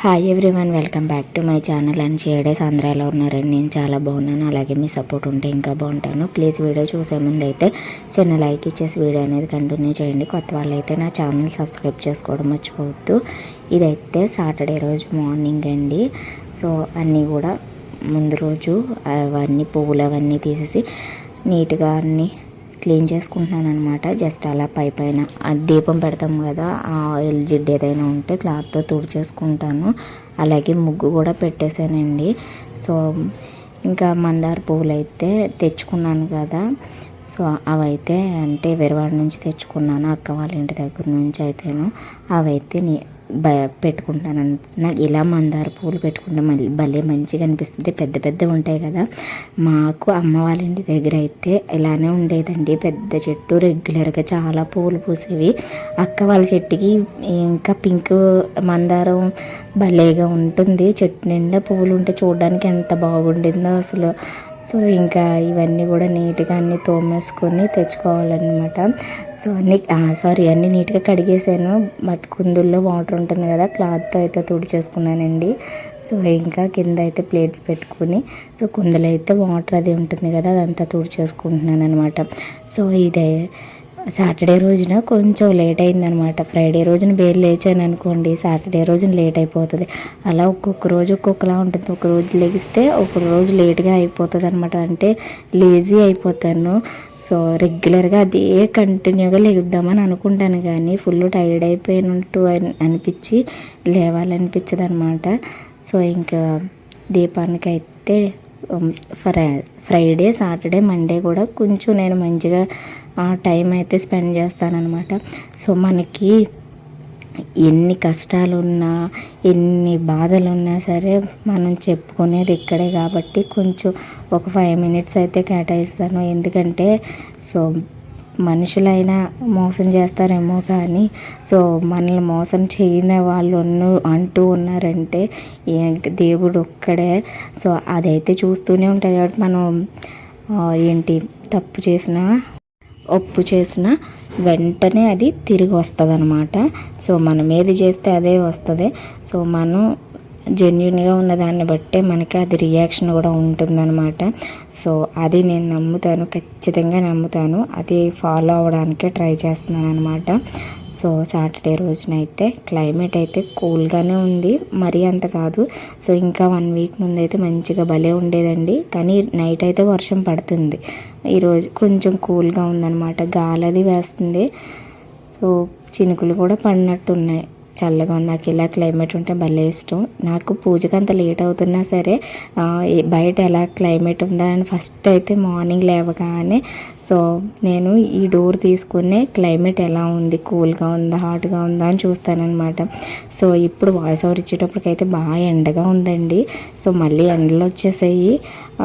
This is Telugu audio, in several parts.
Hi everyone welcome back to my channel and షేడేస్ ఆంధ్రాలో ఉన్నారండి. నేను చాలా బాగున్నాను. అలాగే మీ సపోర్ట్ ఉంటే ఇంకా బాగుంటాను. ప్లీజ్ వీడియో చూసే ముందు అయితే చిన్న లైక్ ఇచ్చేసి వీడియో అనేది కంటిన్యూ చేయండి. కొత్త వాళ్ళు అయితే నా ఛానల్ సబ్స్క్రైబ్ చేసుకోవడం మర్చిపోవద్దు. ఇదైతే సాటర్డే రోజు మార్నింగ్ అండి. సో అన్నీ కూడా ముందు రోజు అవన్నీ పువ్వులు అవన్నీ తీసేసి నీట్గా అన్నీ క్లీన్ చేసుకుంటున్నాను అనమాట జస్ట్ అలా పై పైన దీపం పెడతాం కదా ఆ ఆయిల్ జిడ్డు ఏదైనా ఉంటే క్లాత్తో తుడిచేసుకుంటాను. అలాగే ముగ్గు కూడా పెట్టేశానండి. సో ఇంకా మందార పువ్వులు అయితే తెచ్చుకున్నాను కదా. సో అవైతే అంటే విరవాడ నుంచి తెచ్చుకున్నాను అక్క వాళ్ళ ఇంటి దగ్గర నుంచి అయితేను. అవైతే నీ బ పెట్టుకుంటాను నాకు ఇలా మందార పూలు పెట్టుకుంటే మళ్ళీ భలే మంచిగా అనిపిస్తుంది. పెద్ద పెద్ద ఉంటాయి కదా. మాకు అమ్మ వాళ్ళ ఇంటి దగ్గర అయితే ఇలానే ఉండేదండి. పెద్ద చెట్టు రెగ్యులర్గా చాలా పూలు పూసేవి. అక్క వాళ్ళ చెట్టుకి ఇంకా పింక్ మందారం భలేగా ఉంటుంది. చెట్టు నిండా పువ్వులు ఉంటే చూడడానికి ఎంత బాగుండిందో అసలు. సో ఇంకా ఇవన్నీ కూడా నీట్గా అన్నీ తోమేసుకొని తెచ్చుకోవాలన్నమాట. సో అన్ని సారీ అన్నీ నీట్గా కడిగేసాను. బట్ కుందుల్లో వాటర్ ఉంటుంది కదా క్లాత్తో అయితే తుడిచేసుకున్నానండి. సో ఇంకా కింద అయితే ప్లేట్స్ పెట్టుకుని సో కుందులో అయితే వాటర్ అది ఉంటుంది కదా అదంతా తుడిచేసుకుంటున్నాను అనమాట సో ఇదే సాటర్డే రోజున కొంచెం లేట్ అయిందనమాట. ఫ్రైడే రోజున బేర్ లేచాను అనుకోండి సాటర్డే రోజున లేట్ అయిపోతుంది. అలా ఒక్కొక్క రోజు ఒక్కొక్కలా ఉంటుంది. ఒక రోజు లెగిస్తే ఒక రోజు లేట్గా అయిపోతుంది అనమాట అంటే లేజీ అయిపోతాను. సో రెగ్యులర్గా అదే కంటిన్యూగా లెగుద్దామని అనుకుంటాను. కానీ ఫుల్ టైర్డ్ అయిపోయినట్టు అనిపించి లేవాలనిపించదు అనమాట సో ఇంకా దీపానికి అయితే ఫ్రై ఫ్రైడే సాటర్డే మండే కూడా కొంచెం నేను మంచిగా టైం అయితే స్పెండ్ చేస్తానన్నమాట. సో మనకి ఎన్ని కష్టాలున్నా ఎన్ని బాధలున్నా సరే మనం చెప్పుకునేది ఇక్కడే కాబట్టి కొంచెం ఒక ఫైవ్ మినిట్స్ అయితే కేటాయిస్తాను. ఎందుకంటే సో మనుషులైనా మోసం చేస్తారేమో కానీ సో మనల్ని మోసం చేయని వాళ్ళు అంటూ ఉన్నారంటే దేవుడు ఒక్కడే. సో అదైతే చూస్తూనే ఉంటాయి కాబట్టి మనం ఏంటి తప్పు చేసినా ఒప్పు చేసిన వెంటనే అది తిరిగి వస్తుంది అనమాట సో మనం ఏది చేస్తే అదే వస్తుంది. సో మనం జెన్యున్గా ఉన్న దాన్ని బట్టే మనకి అది రియాక్షన్ కూడా ఉంటుందన్నమాట. సో అది నేను నమ్ముతాను ఖచ్చితంగా నమ్ముతాను. అది ఫాలో అవ్వడానికే ట్రై చేస్తున్నాను అనమాట సో సాటర్డే రోజునైతే క్లైమేట్ అయితే కూల్గానే ఉంది. మరీ అంత కాదు. సో ఇంకా వన్ వీక్ ముందు అయితే మంచిగా భలే ఉండేదండి. కానీ నైట్ అయితే వర్షం పడుతుంది. ఈరోజు కొంచెం కూల్గా ఉందన్నమాట. గాలి వేస్తుంది. సో చినుకులు కూడా పడినట్టు ఉన్నాయి చల్లగా ఉంది. నాకు ఇలా క్లైమేట్ ఉంటే భలే ఇష్టం. నాకు పూజకి అంత లేట్ అవుతున్నా సరే బయట ఎలా క్లైమేట్ ఉందా అని ఫస్ట్ అయితే మార్నింగ్ లేవగానే సో నేను ఈ డోర్ తీసుకునే క్లైమేట్ ఎలా ఉంది కూల్గా ఉందా హాట్గా ఉందా అని చూస్తానన్నమాట. సో ఇప్పుడు వాయిస్ ఓవర్ ఇచ్చేటప్పటికైతే బాగా ఎండగా ఉందండి. సో మళ్ళీ ఎండలు వచ్చేసాయి.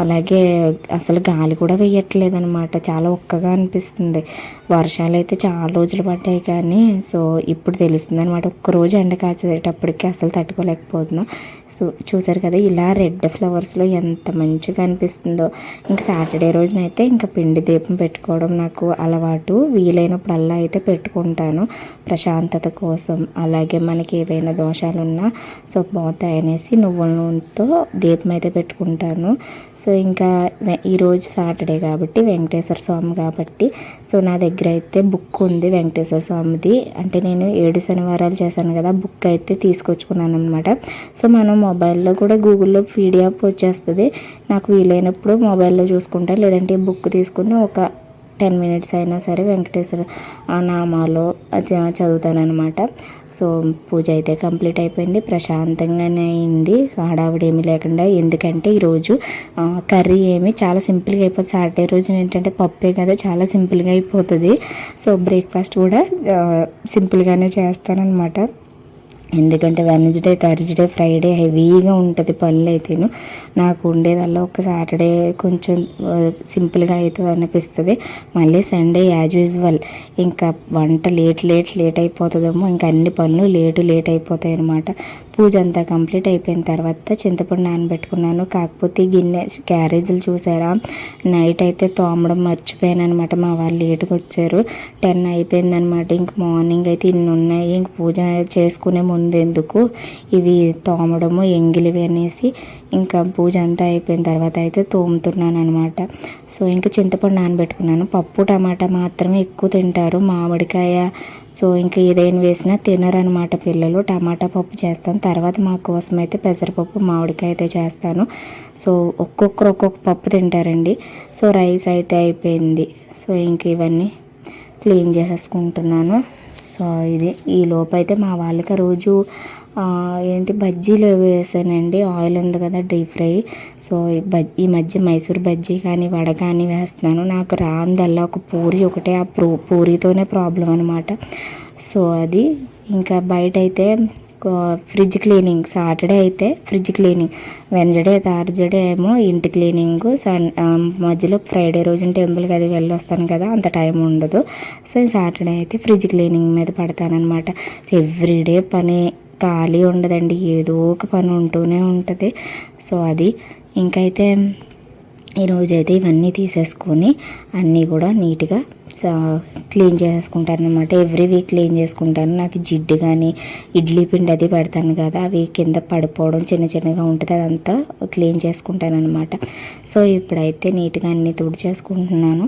అలాగే అసలు గాలి కూడా వేయట్లేదు అనమాట చాలా ఒక్కగా అనిపిస్తుంది. వర్షాలు అయితే చాలా రోజులు పడ్డాయి కానీ సో ఇప్పుడు తెలుస్తుంది అనమాట ఒక్కరోజు ఎండ కాచేటప్పటికి అసలు తట్టుకోలేకపోతున్నాం. సో చూసారు కదా ఇలా రెడ్ ఫ్లవర్స్లో ఎంత మంచిగా అనిపిస్తుందో. ఇంకా సాటర్డే రోజునైతే ఇంకా పిండి దీపం పెట్టుకోవడం నాకు అలవాటు. వీలైనప్పుడల్లా అయితే పెట్టుకుంటాను. ప్రశాంతత కోసం. అలాగే మనకి ఏవైనా దోషాలున్నా సో పోతాయి అనేసి నువ్వుల నూనెతో దీపం అయితే పెట్టుకుంటాను. సో ఇంకా ఈరోజు సాటర్డే కాబట్టి వెంకటేశ్వర స్వామి కాబట్టి సో నా దగ్గర అయితే బుక్ ఉంది వెంకటేశ్వర స్వామిది. అంటే నేను ఏడు శనివారాలు చేశాను కదా బుక్ అయితే తీసుకొచ్చుకున్నాను అనమాట సో మనం మొబైల్లో కూడా గూగుల్లో పీడిఎఫ్ వచ్చేస్తుంది. నాకు వీలైనప్పుడు మొబైల్లో చూసుకుంటా. లేదంటే బుక్ తీసుకుని ఒక టెన్ మినిట్స్ అయినా సరే వెంకటేశ్వర నామాలో చదువుతానమాట సో పూజ అయితే కంప్లీట్ అయిపోయింది. ప్రశాంతంగానే అయింది. హడావిడి ఏమీ లేకుండా ఎందుకంటే ఈరోజు కర్రీ ఏమి చాలా సింపుల్గా అయిపోతుంది. సాటర్డే రోజు ఏంటంటే పప్పే కదా చాలా సింపుల్గా అయిపోతుంది. సో బ్రేక్ఫాస్ట్ కూడా సింపుల్గానే చేస్తానన్నమాట. ఎందుకంటే వెనస్డే థర్స్డే ఫ్రైడే హెవీగా ఉంటుంది పనులు అయితేను నాకు ఉండేదల్లా ఒక సాటర్డే కొంచెం సింపుల్గా అవుతుంది అనిపిస్తుంది. మళ్ళీ సండే యాజ్ యూజువల్ ఇంకా వంట లేట్ లేట్ లేట్ అయిపోతుందేమో. ఇంకా అన్ని పనులు లేటు లేట్ అయిపోతాయి అనమాట పూజ అంతా కంప్లీట్ అయిపోయిన తర్వాత చింతపండు నానబెట్టుకున్నాను. కాకపోతే గిన్నె క్యారేజీలు చూసారా? నైట్ అయితే తోమడం మర్చిపోయాను అనమాట మా వాళ్ళు లేటుగా వచ్చారు. టెన్ అయిపోయిందనమాట ఇంక మార్నింగ్ అయితే ఇన్ని ఉన్నాయి. ఇంక పూజ చేసుకునే ముందు ఎందుకు ఇవి తోమడము ఎంగిలివి అనేసి ఇంకా పూజ అంతా అయిపోయిన తర్వాత అయితే తోముతున్నాను అనమాట సో ఇంకా చింతపండు నానబెట్టుకున్నాను. పప్పు టమాటా మాత్రమే ఎక్కువ తింటారు. మామిడికాయ సో ఇంకా ఏదైనా వేసినా తినరనమాట పిల్లలు. టమాటా పప్పు చేస్తాను. తర్వాత మా కోసం అయితే పెసరపప్పు మామిడికాయ అయితే చేస్తాను. సో ఒక్కొక్కరు ఒక్కొక్క పప్పు తింటారండి. సో రైస్ అయితే అయిపోయింది. సో ఇంక ఇవన్నీ క్లీన్ చేసేసుకుంటున్నాను. సో ఇది ఈ లోపైతే మా వాళ్ళకి రోజు ఏంటి బజ్జీలు వేసానండి. ఆయిల్ ఉంది కదా డీప్ ఫ్రై. సో ఈ బజ్ ఈ మధ్య మైసూర్ బజ్జీ కానీ వడ కానీ వేస్తున్నాను. నాకు రాందల్లా ఒక పూరి ఒకటే ఆ పూరితోనే ప్రాబ్లం అనమాట సో అది ఇంకా బయట అయితే ఫ్రిడ్జ్ క్లీనింగ్ సాటర్డే అయితే ఫ్రిడ్జ్ క్లీనింగ్ వెన్స్డే థర్స్డే ఏమో ఇంటి క్లీనింగ్ సన్ మధ్యలో ఫ్రైడే రోజున టెంపుల్కి అది వెళ్ళి వస్తాను కదా అంత టైం ఉండదు. సో సాటర్డే అయితే ఫ్రిడ్జ్ క్లీనింగ్ మీద పడతానమాట ఎవ్రీడే పని ఖాళీ ఉండదండి. ఏదో ఒక పని ఉంటూనే ఉంటుంది. సో అది. ఇంకైతే ఈరోజైతే ఇవన్నీ తీసేసుకొని అన్నీ కూడా నీట్గా క్లీన్ చేసుకుంటాను అనమాట ఎవ్రీ వీక్ క్లీన్ చేసుకుంటాను. నాకు జిడ్డు కానీ ఇడ్లీ పిండి అది పెడతాను కదా అవి కింద పడిపోవడం చిన్న చిన్నగా ఉంటుంది అదంతా క్లీన్ చేసుకుంటాను అనమాట సో ఇప్పుడైతే నీట్గా అన్ని తుడి చేసుకుంటున్నాను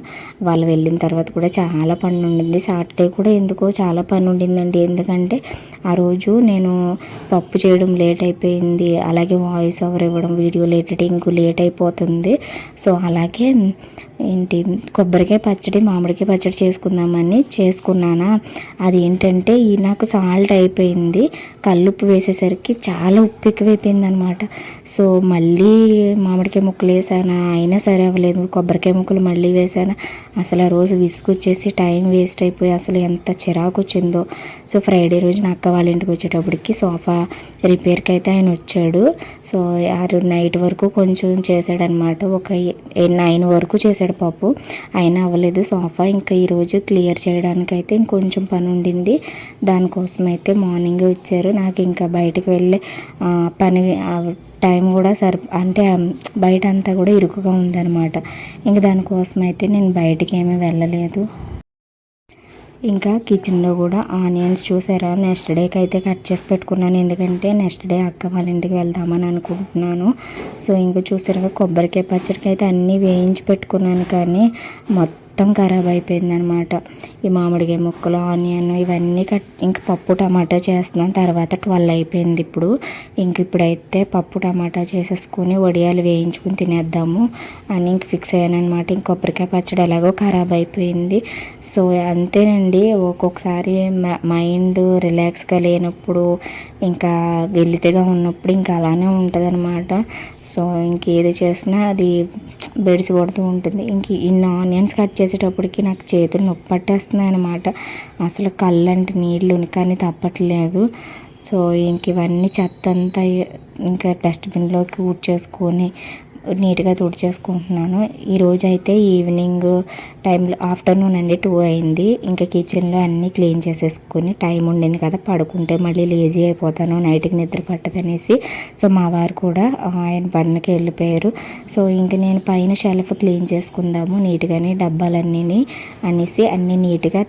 వాళ్ళు వెళ్ళిన తర్వాత కూడా చాలా పని ఉండింది సాటర్డే కూడా ఎందుకో చాలా పని ఉండిందండి ఎందుకంటే ఆ రోజు నేను పప్పు చేయడం లేట్ అయిపోయింది. అలాగే వాయిస్ ఓవర్ ఇవ్వడం వీడియో ఎడిటింగ్ లేట్ అయిపోతుంది. సో అలాగే ఏంటి కొబ్బరికాయ పచ్చడి మామిడికాయ పచ్చడి చేసుకుందామని చేసుకున్నానా. అది ఏంటంటే ఈ నాకు సాల్ట్ అయిపోయింది. కల్లుప్పు వేసేసరికి చాలా ఉప్పు ఎక్కువైపోయింది అనమాట సో మళ్ళీ మామిడికాయ ముక్కలు వేసానా. అయినా సరే అవ్వలేదు. కొబ్బరికాయ ముక్కలు మళ్ళీ వేసానా. అసలు ఆ రోజు విసుగొచ్చేసి టైం వేస్ట్ అయిపోయి అసలు ఎంత చిరాకు వచ్చిందో సో ఫ్రైడే రోజు నా అక్క వాళ్ళ ఇంటికి వచ్చేటప్పటికి సోఫా రిపేర్కి అయితే ఆయన వచ్చాడు. సో ఆరు నైట్ వరకు కొంచెం చేశాడనమాట. ఒక నైన్ వరకు చేశాడు పాపు అయినా అవ్వలేదు. సోఫా ఇంకా ఈరోజు క్లియర్ చేయడానికి అయితే ఇంకొంచెం పని ఉండింది దానికోసం అయితే మార్నింగ్ వచ్చారు నాకు ఇంకా బయటకు వెళ్ళే పని టైం కూడా సరి అంటే బయట అంతా కూడా ఇరుకుగా ఉందన్నమాట. ఇంక దానికోసం అయితే నేను బయటికి ఏమీ వెళ్ళలేదు. ఇంకా కిచెన్లో కూడా ఆనియన్స్ చూసారా? నెక్స్ట్ డేకి అయితే కట్ చేసి పెట్టుకున్నాను. ఎందుకంటే నెక్స్ట్ డే అక్క వాళ్ళ ఇంటికి వెళ్దామని అనుకుంటున్నాను. సో ఇంకా చూసారుగా కొబ్బరికాయ పచ్చడికి అయితే అన్నీ వేయించి పెట్టుకున్నాను. కానీ మొత్తం మొత్తం ఖరాబ్ అయిపోయిందనమాట ఈ మామిడికాయ ముక్కలు ఆనియన్ ఇవన్నీ కట్ ఇంక పప్పు టమాటా చేస్తున్నాం. తర్వాత ట్వెల్వ్ అయిపోయింది ఇప్పుడు. ఇంక ఇప్పుడైతే పప్పు టమాటా చేసేసుకొని వడియాలు వేయించుకుని తినేద్దాము అని ఇంక ఫిక్స్ అయ్యానమాట ఇంక కొబ్బరికాయ పచ్చడి ఎలాగో ఖరాబ్ అయిపోయింది. సో అంతేనండి. ఒక్కొక్కసారి మ- మైండ్ రిలాక్స్గా లేనప్పుడు ఇంకా వెలితిగా ఉన్నప్పుడు ఇంకా అలానే ఉంటుంది అనమాట సో ఇంకేది చేసినా అది బెడిసి పడుతూ ఉంటుంది. ఇంక ఇన్ని ఆనియన్స్ కట్ చేసేటప్పటికి నాకు చేతులు నొప్పి పట్టేస్తున్నాయి అనమాట అసలు కళ్ళంటి నీళ్ళు కానీ తప్పట్లేదు. సో ఇంక ఇవన్నీ చెత్త అంతా ఇంకా డస్ట్బిన్లోకి ఊడ్చేసుకొని నీట్గా తుడిచేసుకుంటున్నాను. ఈరోజు అయితే ఈవినింగ్ టైంలో ఆఫ్టర్నూన్ అండి టూ అయింది. ఇంకా కిచెన్లో అన్నీ క్లీన్ చేసేసుకొని టైం ఉండింది కదా పడుకుంటే మళ్ళీ లేజీ అయిపోతాను నైట్కి నిద్ర పట్టదనేసి. సో మా వారు కూడా ఆయన పనికి వెళ్ళిపోయారు. సో ఇంక నేను పైన షెల్ఫ్ క్లీన్ చేసుకుందాము నీట్గానే డబ్బాలన్నీ అనేసి అన్నీ నీట్గా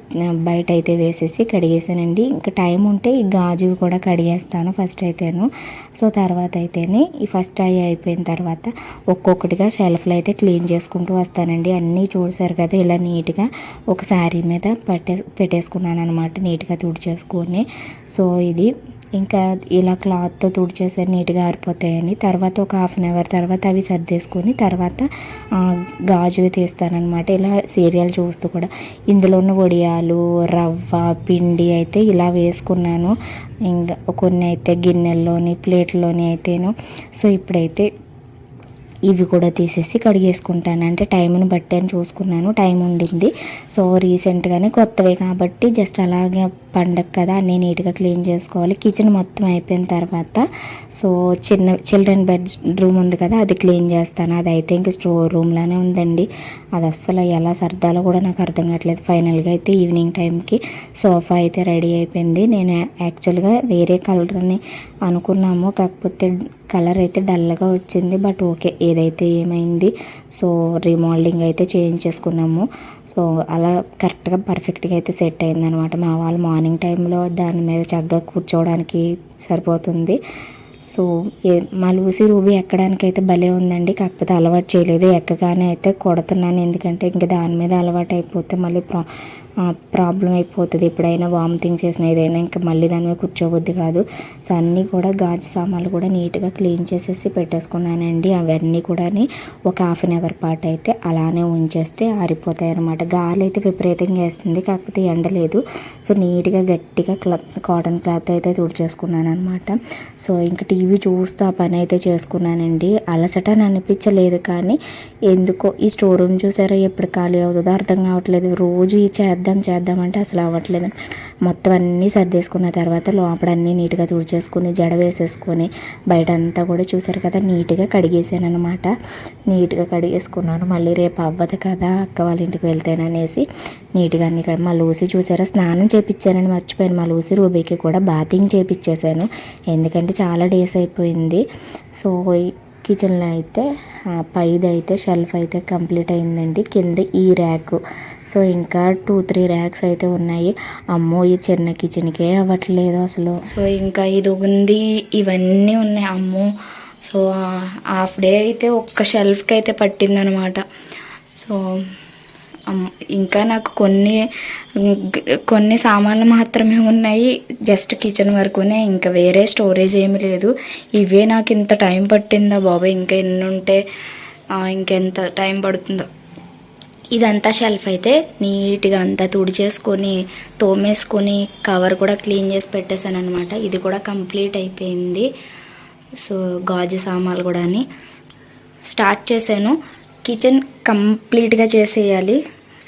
బయట అయితే వేసేసి కడిగేసానండి. ఇంకా టైం ఉంటే ఈ గాజు కూడా కడిగేస్తాను ఫస్ట్ అయితేను. సో తర్వాత అయితేనే ఈ ఫస్ట్ అయ్యి అయిపోయిన తర్వాత ఒక్కొక్కటిగా షెల్ఫ్లు అయితే క్లీన్ చేసుకుంటూ వస్తానండి. అన్నీ చూసారు కదా ఇలా నీట్గా ఒక శారీ మీద పెట్టే పెట్టేసుకున్నాను అనమాట నీట్గా తుడిచేసుకొని. సో ఇది ఇంకా ఇలా క్లాత్తో తుడిచేసే నీట్గా ఆరిపోతాయని. తర్వాత ఒక హాఫ్ అన్ అవర్ తర్వాత అవి సర్దేసుకొని తర్వాత గాజువి తీస్తానమాట ఇలా సీరియల్ చూస్తూ కూడా. ఇందులో ఉన్న వడియాలు రవ్వ పిండి అయితే ఇలా వేసుకున్నాను. ఇంకా కొన్ని అయితే గిన్నెల్లోని ప్లేట్లోని అయితేను. సో ఇప్పుడైతే ఇవి కూడా తీసేసి కడిగేసుకుంటాను. అంటే టైంని బట్టి అని చూసుకున్నాను. టైం ఉండింది. సో రీసెంట్గానే కొత్తవే కాబట్టి జస్ట్ అలాగే పండగ కదా అన్నీ నీట్గా క్లీన్ చేసుకోవాలి. కిచెన్ మొత్తం అయిపోయిన తర్వాత సో చిన్న చిల్డ్రన్ బెడ్ రూమ్ ఉంది కదా అది క్లీన్ చేస్తాను. అది అయితే ఇంక స్టోర్ రూమ్లోనే ఉందండి. అది అస్సలు ఎలా సర్దాలో కూడా నాకు అర్థం కావట్లేదు. ఫైనల్గా అయితే ఈవినింగ్ టైంకి సోఫా అయితే రెడీ అయిపోయింది. నేను యాక్చువల్గా వేరే కలర్ అని అనుకున్నాము. కాకపోతే కలర్ అయితే డల్గా వచ్చింది బట్ ఓకే ఏదైతే ఏమైంది సో రీమోల్డింగ్ అయితే చేయించేసుకున్నాము. సో అలా కరెక్ట్గా పర్ఫెక్ట్గా అయితే సెట్ అయిందనమాట. మా వాళ్ళు మార్నింగ్ టైంలో దాని మీద చక్కగా కూర్చోవడానికి సరిపోతుంది. సో ఏ మా లూసి రూబీ ఎక్కడానికైతే భలే ఉందండి కాకపోతే అలవాటు చేయలేదు. ఎక్కగానే అయితే కొడుతున్నాను ఎందుకంటే ఇంకా దాని మీద అలవాటు అయిపోతే మళ్ళీ ప్రా ప్రాబ్లం అయిపోతుంది. ఎప్పుడైనా వామిటింగ్ చేసిన ఏదైనా ఇంకా మళ్ళీ దాని మీద కూర్చోబుద్ది కాదు. సో అన్నీ కూడా గాజు సామాన్లు కూడా నీట్గా క్లీన్ చేసేసి పెట్టేసుకున్నానండి. అవన్నీ కూడా ఒక హాఫ్ అన్ అవర్ పాటు అయితే అలానే ఉంచేస్తే ఆరిపోతాయి అనమాట గాలి అయితే విపరీతంగా వేస్తుంది కాకపోతే ఎండ లేదు. సో నీట్గా గట్టిగా క్లాత్ కాటన్ క్లాత్ అయితే తుడిచేసుకున్నాను అనమాట సో ఇంకా టీవీ చూస్తూ ఆ పని అయితే చేసుకున్నానండి. అలసట అని అనిపించలేదు కానీ ఎందుకో ఈ స్టోర్ రూమ్ చూసారా ఎప్పుడు ఖాళీ అవుతుందో అర్థం కావట్లేదు. రోజు ఈ చేద్దాం చేద్దామంటే అసలు అవ్వట్లేదు మొత్తం అన్నీ సర్దేసుకున్న తర్వాత లోపల అన్నీ నీట్గా తుడిచేసుకుని జడ వేసేసుకొని బయట అంతా కూడా చూసారు కదా నీట్గా కడిగేసాను అనమాట నీట్గా కడిగేసుకున్నాను. మళ్ళీ రేపు అవ్వదు కదా అక్క వాళ్ళ ఇంటికి వెళ్తేననేసి నీట్గా అన్ని కడి మా లూసి చూసారా స్నానం చేపించానని మర్చిపోయాను. మా లూసి రూబీకి కూడా బాతింగ్ చేపించేశాను ఎందుకంటే చాలా డేస్ అయిపోయింది. సో కిచెన్లో అయితే పైది అయితే షెల్ఫ్ అయితే కంప్లీట్ అయిందండి. కింద ఈ ర్యాక్. సో ఇంకా టూ త్రీ ర్యాక్స్ అయితే ఉన్నాయి. అమ్మో ఈ చిన్న కిచెన్కే అవ్వట్లేదు అసలు. సో ఇంకా ఇది ఉంది. ఇవన్నీ ఉన్నాయి అమ్మో. సో హాఫ్ డే అయితే ఒక్క షెల్ఫ్కి అయితే పట్టిందనమాట. సో ఇంకా నాకు కొన్ని కొన్ని సామాన్లు మాత్రమే ఉన్నాయి. జస్ట్ కిచెన్ వరకునే ఇంకా వేరే స్టోరేజ్ ఏమీ లేదు. ఇవే నాకు ఇంత టైం పట్టిందా బాబాయ్? ఇంకా ఎన్ని ఉంటే ఇంకెంత టైం పడుతుందో. ఇదంతా షెల్ఫ్ అయితే నీట్గా అంతా తుడిచేసుకొని తోమేసుకొని కవర్ కూడా క్లీన్ చేసి పెట్టేశాను అనమాట ఇది కూడా కంప్లీట్ అయిపోయింది. సో గాజు సామాన్లు కూడా అని స్టార్ట్ చేశాను కిచెన్ కంప్లీట్గా చేసేయాలి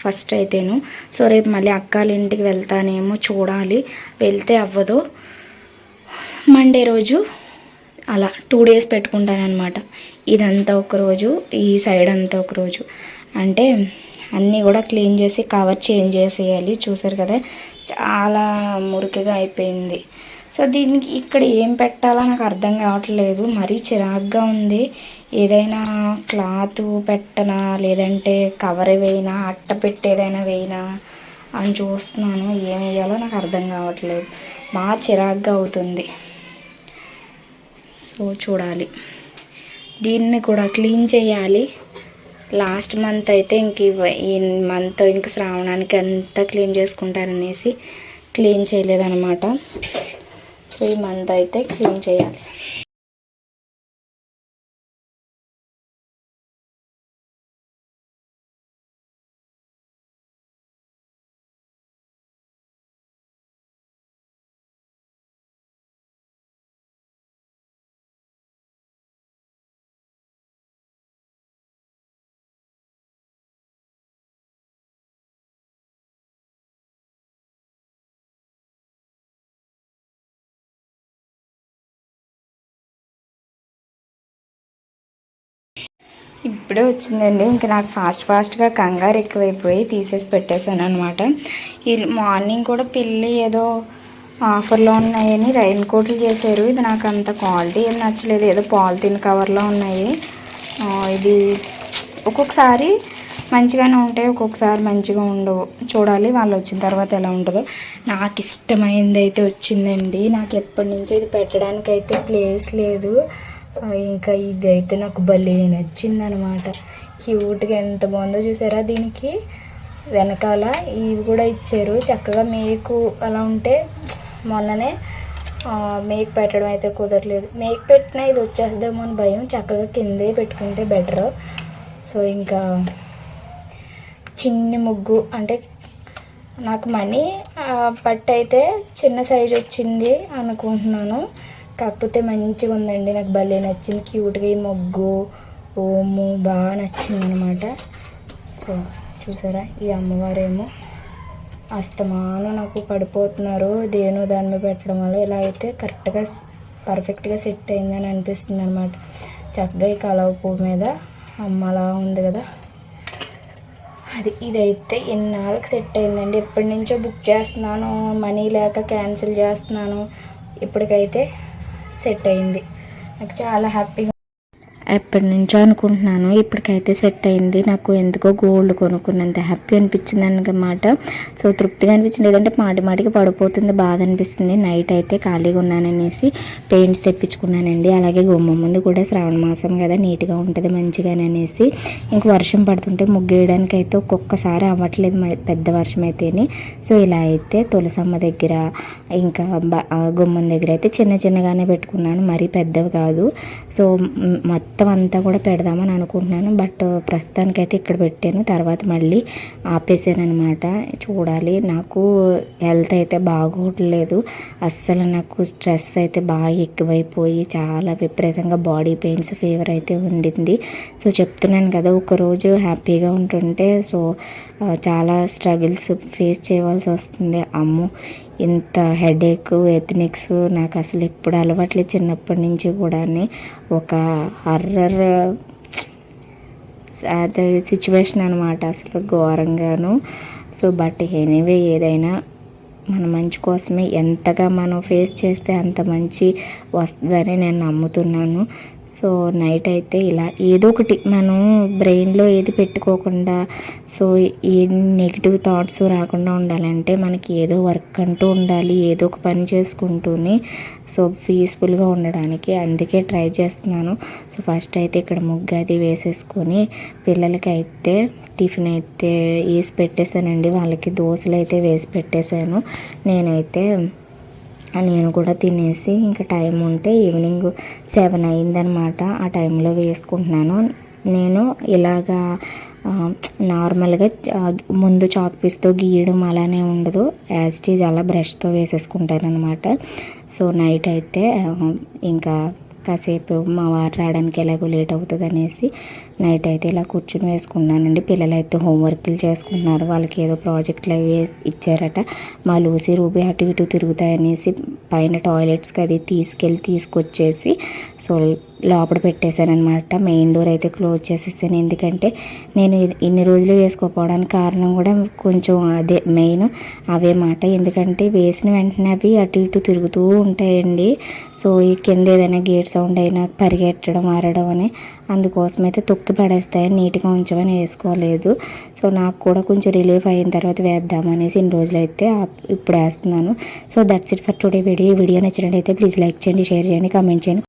ఫస్ట్ అయితేను. సో రేపు మళ్ళీ అక్కాల ఇంటికి వెళ్తానేమో చూడాలి. వెళ్తే అవ్వదు. మండే రోజు అలా టూ డేస్ పెట్టుకుంటానమాట ఇదంతా ఒక రోజు ఈ సైడ్ అంతా ఒక రోజు. అంటే అన్నీ కూడా క్లీన్ చేసి కవర్ చేంజ్ చేసేయాలి. చూసారు కదా చాలా మురికిగా అయిపోయింది. సో దీనికి ఇక్కడ ఏం పెట్టాలో నాకు అర్థం కావట్లేదు. మరీ చిరాగ్గా ఉంది. ఏదైనా క్లాత్ పెట్టనా లేదంటే కవర్ వేయినా అట్ట పెట్టేదైనా వేయినా అని చూస్తున్నాను. ఏం వేయాలో నాకు అర్థం కావట్లేదు. బాగా చిరాగ్గా అవుతుంది. సో చూడాలి. దీన్ని కూడా క్లీన్ చేయాలి. లాస్ట్ మంత్ అయితే ఇంక ఈ మంత్ ఇంక శ్రావణానికి అంతా క్లీన్ చేసుకుంటారనేసి క్లీన్ చేయలేదన్నమాట. సో ఈ మంత్ అయితే క్లీన్ చేయాలి. ఇప్పుడే వచ్చిందండి. ఇంకా నాకు ఫాస్ట్ ఫాస్ట్గా కంగారు ఎక్కువైపోయి తీసేసి పెట్టేశాను అనమాట ఈ మార్నింగ్ కూడా పిల్లి ఏదో ఆఫర్లో ఉన్నాయని రైన్ కోట్లు చేశారు. ఇది నాకు అంత క్వాలిటీ ఏం నచ్చలేదు. ఏదో పాలిథిన్ కవర్లో ఉన్నాయి. ఇది ఒక్కొక్కసారి మంచిగానే ఉంటాయి ఒక్కొక్కసారి మంచిగా ఉండవు. చూడాలి వాళ్ళు వచ్చిన తర్వాత ఎలా ఉంటుందో. నాకు ఇష్టమైంది అయితే వచ్చిందండి. నాకు ఎప్పటి నుంచో ఇది పెట్టడానికి అయితే ప్లేస్ లేదు. ఇంకా ఇది అయితే నాకు భలే నచ్చింది అనమాట క్యూట్గా ఎంత బాగుందో చూసారా దీనికి? వెనకాల ఇవి కూడా ఇచ్చారు. చక్కగా మేకు అలా ఉంటే మొన్ననే మేక్ పెట్టడం అయితే కుదరలేదు. మేక్ పెట్టినా ఇది వచ్చేస్తుందేమో అని భయం. చక్కగా కిందే పెట్టుకుంటే బెటర్. సో ఇంకా చిన్ని ముగ్గు అంటే నాకు మనీ ఆ, పట్టు అయితే చిన్న సైజ్ వచ్చింది అనుకుంటున్నాను. కాకపోతే మంచిగా ఉందండి. నాకు భలే నచ్చింది. క్యూట్గా ఈ మొగ్గు ఓము బాగా నచ్చింది అనమాట సో చూసారా? ఈ అమ్మవారేమో అస్తమానం నాకు పడిపోతున్నారు. దేనో దాని మీద పెట్టడం వల్ల ఇలా అయితే కరెక్ట్గా పర్ఫెక్ట్గా సెట్ అయిందని అనిపిస్తుంది అనమాట చక్కగా ఈ కలవ పువ్వు మీద అమ్మలా ఉంది కదా. అది ఇదైతే ఎన్నాళ్ళకి సెట్ అయిందండి. ఎప్పటి నుంచో బుక్ చేస్తున్నాను. మనీ లేక క్యాన్సిల్ చేస్తున్నాను. ఇప్పటికైతే సెట్ అయింది. నాకు చాలా హ్యాపీగా ఎప్పటి నుంచో అనుకుంటున్నాను. ఇప్పటికైతే సెట్ అయింది. నాకు ఎందుకో గోల్డ్ కొనుక్కున్నంత హ్యాపీ అనిపించింది అనమాట సో తృప్తిగా అనిపించింది. లేదంటే మాటి మాటికి పడిపోతుంది బాధ అనిపిస్తుంది. నైట్ అయితే ఖాళీగా ఉన్నాననేసి పెయింట్స్ తెప్పించుకున్నానండి. అలాగే గుమ్మం ముందు కూడా శ్రావణ మాసం కదా నీట్గా ఉంటుంది మంచిగానే అనేసి. ఇంక వర్షం పడుతుంటే ముగ్గేయడానికి అయితే ఒక్కొక్కసారి అవ్వట్లేదు పెద్ద వర్షం అయితేనే సో ఇలా అయితే తులసమ్మ దగ్గర ఇంకా గుమ్మం దగ్గర అయితే చిన్న చిన్నగానే పెట్టుకున్నాను. మరీ పెద్దవి కాదు. సో మొత్తం మొత్తం అంతా కూడా పెడదామని అనుకుంటున్నాను. బట్ ప్రస్తుతానికైతే ఇక్కడ పెట్టాను. తర్వాత మళ్ళీ ఆపేసాను అనమాట చూడాలి. నాకు హెల్త్ అయితే బాగోట్లేదు. అస్సలు నాకు స్ట్రెస్ అయితే బాగా ఎక్కువైపోయి చాలా విపరీతంగా బాడీ పెయిన్స్ ఫీవర్ అయితే ఉండింది. సో చెప్తున్నాను కదా ఒకరోజు హ్యాపీగా ఉంటుంటే సో చాలా స్ట్రగుల్స్ ఫేస్ చేయవలసి వస్తుంది. అమ్మో! ఇంత హెడేక్ ఎథనిక్స్ నాకు అసలు ఎప్పుడు అలవాట్లేదు చిన్నప్పటి నుంచి కూడా ఒక హర్రర్ అదే సిచ్యువేషన్ అనమాట అసలు ఘోరంగాను. సో బట్ ఎనీవే ఏదైనా మన మంచి కోసమే ఎంతగా మనం ఫేస్ చేస్తే అంత మంచి వస్తుందని నేను నమ్ముతున్నాను. సో నైట్ అయితే ఇలా ఏదో ఒకటి మనం బ్రెయిన్లో ఏది పెట్టుకోకుండా సో ఏ నెగిటివ్ థాట్స్ రాకుండా ఉండాలంటే మనకి ఏదో వర్క్ అంటూ ఉండాలి ఏదో ఒక పని చేసుకుంటూనే సో పీస్ఫుల్గా ఉండడానికి అందుకే ట్రై చేస్తున్నాను. సో ఫస్ట్ అయితే ఇక్కడ ముగ్గు అది వేసేసుకొని పిల్లలకి అయితే టిఫిన్ అయితే వేసి పెట్టేశానండి. వాళ్ళకి దోశలు అయితే వేసి పెట్టేశాను. నేనైతే నేను కూడా తినేసి ఇంకా టైం ఉంటే ఈవినింగ్ సెవెన్ అయిందనమాట ఆ టైంలో వేసుకుంటున్నాను. నేను ఇలాగా నార్మల్గా ముందు చాక్ పీస్తో గీయడం అలానే ఉండదు. యాజ్ టీజ్ అలా బ్రష్తో వేసేసుకుంటాను అనమాట సో నైట్ అయితే ఇంకా కాసేపు మా వారు రావడానికి ఎలాగో లేట్ అవుతుంది అనేసి నైట్ అయితే ఇలా కూర్చుని వేసుకున్నానండి. పిల్లలు అయితే హోంవర్క్లు చేసుకున్నారు వాళ్ళకి ఏదో ప్రాజెక్టులు అవి ఇచ్చారట. మా లూసి రూబీ అటు ఇటు తిరుగుతాయనేసి పైన టాయిలెట్స్కి అది తీసుకెళ్ళి తీసుకొచ్చేసి సో లోపల పెట్టేశానమాట మెయిన్ డోర్ అయితే క్లోజ్ చేసేసాను. ఎందుకంటే నేను ఇన్ని రోజులు వేసుకోకపోవడానికి కారణం కూడా కొంచెం అదే మెయిన్ అవే మాట. ఎందుకంటే వేసిన వెంటనే అవి అటు ఇటు తిరుగుతూ ఉంటాయండి. సో ఈ కింద ఏదైనా గేట్ సౌండ్ అయినా పరిగెట్టడం ఆరడం అని అందుకోసం అయితే తొక్కి పడేస్తాయని నీట్గా ఉంచమని వేసుకోలేదు. సో నాకు కూడా కొంచెం రిలీఫ్ అయిన తర్వాత వేద్దామనేసి ఇన్ని రోజులు అయితే ఇప్పుడు వేస్తున్నాను. So that's it for today video. ఈ వీడియో నచ్చినట్టయితే ప్లీజ్ లైక్ చేయండి షేర్ చేయండి కామెంట్ చేయండి.